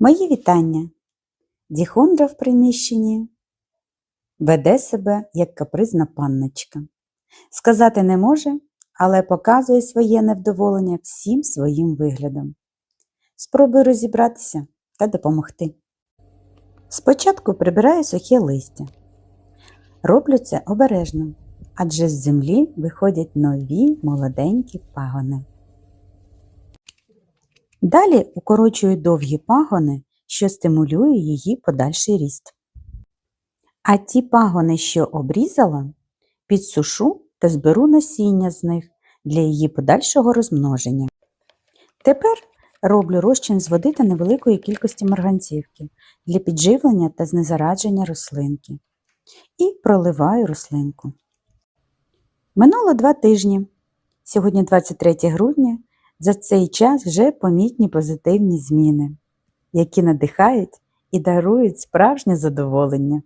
Мої вітання. Діхондра в приміщенні веде себе як капризна панночка. Сказати не може, але показує своє невдоволення всім своїм виглядом. Спробую розібратися та допомогти. Спочатку прибираю сухе листя. Роблю це обережно, адже з землі виходять нові молоденькі пагони. Далі укорочую довгі пагони, що стимулює її подальший ріст. А ті пагони, що обрізала, підсушу та зберу насіння з них для її подальшого розмноження. Тепер роблю розчин з води та невеликої кількості марганцівки для підживлення та знезарадження рослинки. І проливаю рослинку. Минуло два тижні. Сьогодні 23 грудня. За цей час вже помітні позитивні зміни, які надихають і дарують справжнє задоволення.